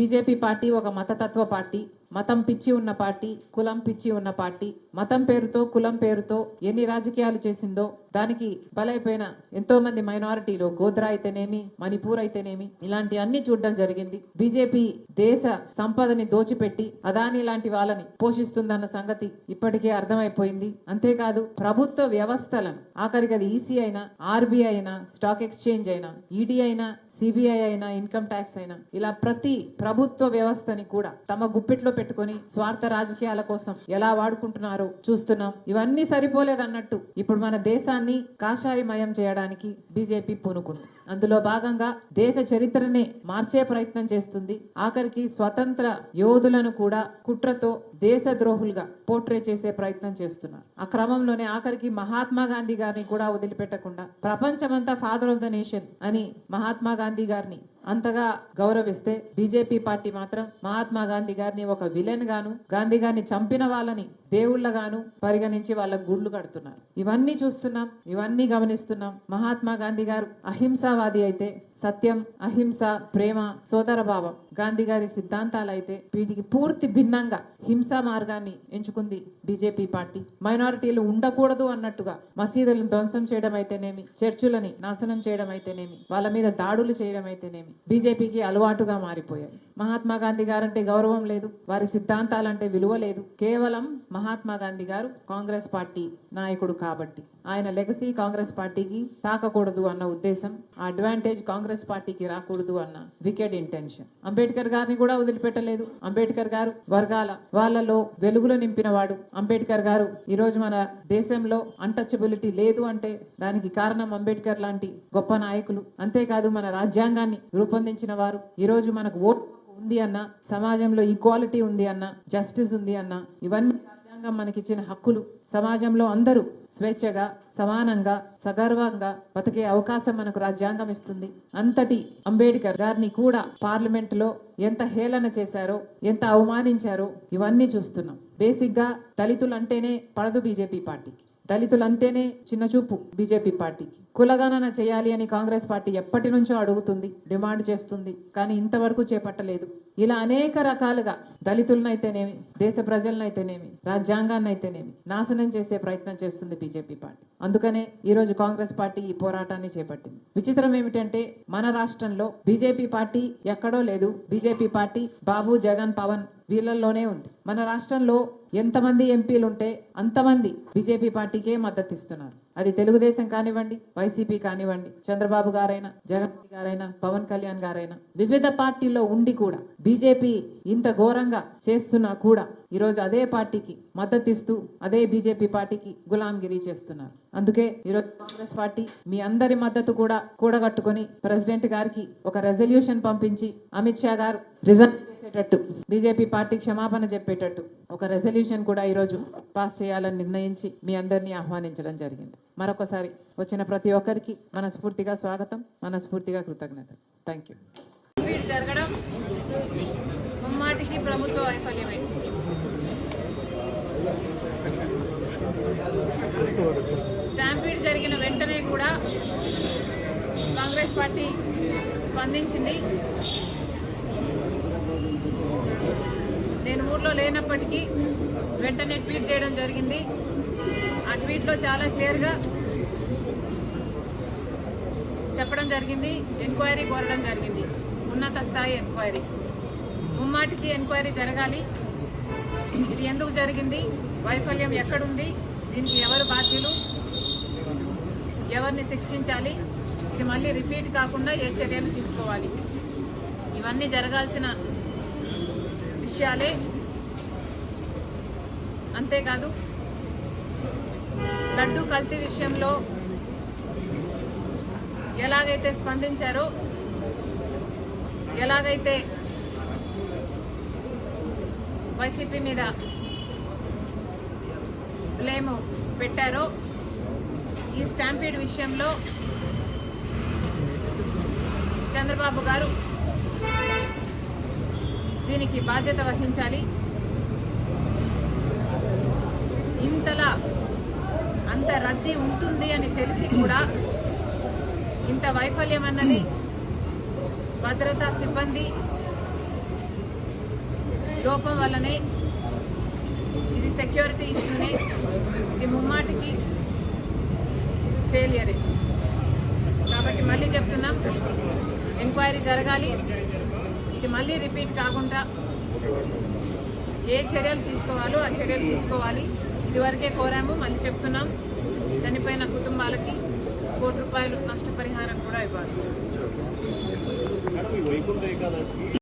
BJP party ఒక మతతత్వ party మతం పిచ్చి ఉన్న పార్టీ కులం పిచ్చి ఉన్న పార్టీ మతం పేరుతో కులం పేరుతో ఎన్ని రాజకీయాలు చేసిందో దానికి బలైపోయిన ఎంతో మంది మైనారిటీలు గోద్రా అయితేనేమి మణిపూర్ అయితేనేమి ఇలాంటి అన్ని చూడడం జరిగింది. బీజేపీ దేశ సంపదని దోచిపెట్టి అదాని లాంటి వాళ్ళని పోషిస్తుందన్న సంగతి ఇప్పటికే అర్థమైపోయింది. అంతేకాదు ప్రభుత్వ వ్యవస్థలను ఆఖరికి అది ఈసీ అయినా ఆర్బీఐ అయినా స్టాక్ ఎక్స్చేంజ్ అయినా ఈడీ అయినా సిబిఐ అయినా ఇన్కమ్ ట్యాక్స్ అయినా ఇలా ప్రతి ప్రభుత్వ వ్యవస్థని కూడా తమ గుప్పిట్లో పెట్టుకొని స్వార్థ రాజకీయాల కోసం ఎలా వాడుకుంటున్నారో చూస్తున్నాం. ఇవన్నీ సరిపోలేదన్నట్టు ఇప్పుడు మన దేశాన్ని కాషాయమయం చేయడానికి బీజేపీ పూనుకుంది. అందులో భాగంగా దేశ చరిత్రనే మార్చే ప్రయత్నం చేస్తుంది. ఆఖరికి స్వతంత్ర యోధులను కూడా కుట్రతో దేశ ద్రోహులుగా పోర్ట్రే చేసే ప్రయత్నం చేస్తున్నారు. ఆ క్రమంలోనే ఆఖరికి మహాత్మా గాంధీ గారిని కూడా వదిలిపెట్టకుండా ప్రపంచమంతా ఫాదర్ ఆఫ్ ద నేషన్ అని మహాత్మా గాంధీ గారిని అంతగా గౌరవిస్తే బీజేపీ పార్టీ మాత్రం మహాత్మా గాంధీ గారిని ఒక విలన్ గాను గాంధీ గారిని చంపిన వాళ్ళని దేవుళ్ళగాను పరిగణించి వాళ్ళ గుళ్ళు కడుతున్నారు. ఇవన్నీ చూస్తున్నాం ఇవన్నీ గమనిస్తున్నాం. మహాత్మా గాంధీ గారు అహింసావాది అయితే సత్యం అహింస ప్రేమ సోదరభావం గాంధీ గారి సిద్ధాంతాలు అయితే వీటికి పూర్తి భిన్నంగా హింసా మార్గాన్ని ఎంచుకుంది బీజేపీ పార్టీ. మైనారిటీలు ఉండకూడదు అన్నట్టుగా మసీదులను ధ్వంసం చేయడం అయితేనేమి చర్చులని నాశనం చేయడం అయితేనేమి వాళ్ళ మీద దాడులు చేయడం అయితేనేమి బీజేపీకి అలవాటుగా మారిపోయాయి. మహాత్మా గాంధీ గారంటే గౌరవం లేదు. వారి సిద్ధాంతాలంటే విలువ లేదు. కేవలం మహాత్మా గాంధీ గారు కాంగ్రెస్ పార్టీ నాయకుడు కాబట్టి. ఆయన లెగసీ కాంగ్రెస్ పార్టీకి తాకకూడదు అన్న ఉద్దేశం ఆ అడ్వాంటేజ్ కాంగ్రెస్ పార్టీకి రాకూడదు అన్న వికెట్ ఇంటెన్షన్. అంబేద్కర్ గారిని కూడా వదిలిపెట్టలేదు. అంబేద్కర్ గారు వర్గాల వాళ్ళలో వెలుగులు నింపిన వాడు అంబేద్కర్ గారు ఈ రోజు మన దేశంలో అన్టచబిలిటీ లేదు అంటే దానికి కారణం అంబేద్కర్ లాంటి గొప్ప నాయకులు. అంతేకాదు మన రాజ్యాంగాన్ని రూపొందించిన వారు. ఈరోజు మనకు ఓటు ఉంది అన్న సమాజంలో ఈక్వాలిటీ ఉంది అన్న జస్టిస్ ఉంది అన్న ఇవన్నీ రాజ్యాంగం మనకిచ్చిన హక్కులు. సమాజంలో అందరూ స్వేచ్ఛగా సమానంగా సగర్వంగా బతికే అవకాశం మనకు రాజ్యాంగం ఇస్తుంది. అంతటి అంబేడ్కర్ గారిని కూడా పార్లమెంట్లో ఎంత హేళన చేశారో ఎంత అవమానించారో ఇవన్నీ చూస్తున్నాం. బేసిక్గా దళితులు అంటేనే పడదు బీజేపీ పార్టీకి. దళితులు అంటేనే చిన్న చూపు బీజేపీ పార్టీకి. కులగణన చేయాలి అని కాంగ్రెస్ పార్టీ ఎప్పటి నుంచో అడుగుతుంది డిమాండ్ చేస్తుంది కానీ ఇంతవరకు చేపట్టలేదు. ఇలా అనేక రకాలుగా దళితులనైతేనేమి దేశ ప్రజలనైతేనేమి రాజ్యాంగాన్నైతేనేమి నాశనం చేసే ప్రయత్నం చేస్తుంది బీజేపీ పార్టీ. అందుకనే ఈరోజు కాంగ్రెస్ పార్టీ ఈ పోరాటాన్ని చేపట్టింది. విచిత్రం ఏమిటంటే మన రాష్ట్రంలో బీజేపీ పార్టీ ఎక్కడో లేదు. బీజేపీ పార్టీ బాబు జగన్ పవన్ వీళ్ళల్లోనే ఉంది. మన రాష్ట్రంలో ఎంతమంది ఎంపీలు ఉంటే అంతమంది బీజేపీ పార్టీకే మద్దతు ఇస్తున్నారు అది తెలుగుదేశం కానివ్వండి వైసీపీ కానివ్వండి చంద్రబాబు గారైనా జగన్ గారైనా పవన్ కళ్యాణ్ గారైనా వివిధ పార్టీల్లో ఉండి కూడా బీజేపీ ఇంత ఘోరంగా చేస్తున్నా కూడా ఈరోజు అదే పార్టీకి మద్దతు ఇస్తూ అదే బీజేపీ పార్టీకి గులాంగిరి చేస్తున్నారు. అందుకే ఈరోజు కాంగ్రెస్ పార్టీ మీ అందరి మద్దతు కూడా కూడగట్టుకొని ప్రెసిడెంట్ గారికి ఒక రెజల్యూషన్ పంపించి అమిత్ షా గారు రిజర్వ్ చేసేటట్టు బీజేపీ పార్టీ క్షమాపణ చెప్పేటట్టు. ఒక రెజల్యూషన్ కూడా ఈరోజు పాస్ చేయాలని నిర్ణయించి మీ అందరినీ ఆహ్వానించడం జరిగింది. మరొకసారి వచ్చిన ప్రతి ఒక్కరికి మనస్ఫూర్తిగా స్వాగతం మనస్ఫూర్తిగా కృతజ్ఞతలు. థ్యాంక్ యూ జరగడం ముమ్మాటికి ప్రభుత్వ వైఫల్యమే. స్టాంపీడ్ జరిగిన వెంటనే కూడా కాంగ్రెస్ పార్టీ స్పందించింది. ఊర్లో లేనప్పటికీ వెంటనే ట్వీట్ చేయడం జరిగింది. ఆ ట్వీట్లో చాలా క్లియర్గా చెప్పడం జరిగింది ఎంక్వైరీ కోరడం జరిగింది. ఉన్నత స్థాయి ఎంక్వైరీ. ముమ్మాటికి ఎంక్వైరీ జరగాలి. ఇది ఎందుకు జరిగింది? వైఫల్యం ఎక్కడుంది? దీనికి ఎవరు బాధ్యులు? ఎవరిని శిక్షించాలి? ఇది మళ్ళీ రిపీట్ కాకుండా ఏ చర్యలు తీసుకోవాలి? ఇవన్నీ జరగాల్సిన విషయాలే అంతేకాదు లడ్డు కల్తీ విషయంలో ఎలాగైతే స్పందించారో ఎలాగైతే వైసీపీ మీద బ్లేమ్ పెట్టారో ఈ స్టాంపీడ్ విషయంలో చంద్రబాబు గారు దీనికి బాధ్యత వహించాలి. రద్దీ ఉంటుంది అని తెలిసి కూడా ఇంత వైఫల్యం అన్నది భద్రతా సిబ్బంది లోపం వల్లనే ఇది సెక్యూరిటీ ఇష్యూనే ఇది ముమ్మాటికి ఫెయిలియరే కాబట్టి మళ్ళీ చెప్తున్నాం ఎంక్వైరీ జరగాలి. ఇది మళ్ళీ రిపీట్ కాకుండా ఏ చర్యలు తీసుకోవాలో ఆ చర్యలు తీసుకోవాలి. ఇదివరకే కోరాము మళ్ళీ చెప్తున్నాం. చనిపోయిన కుటుంబాలకి కోటి రూపాయలు నష్టపరిహారం కూడా ఇవ్వాలి.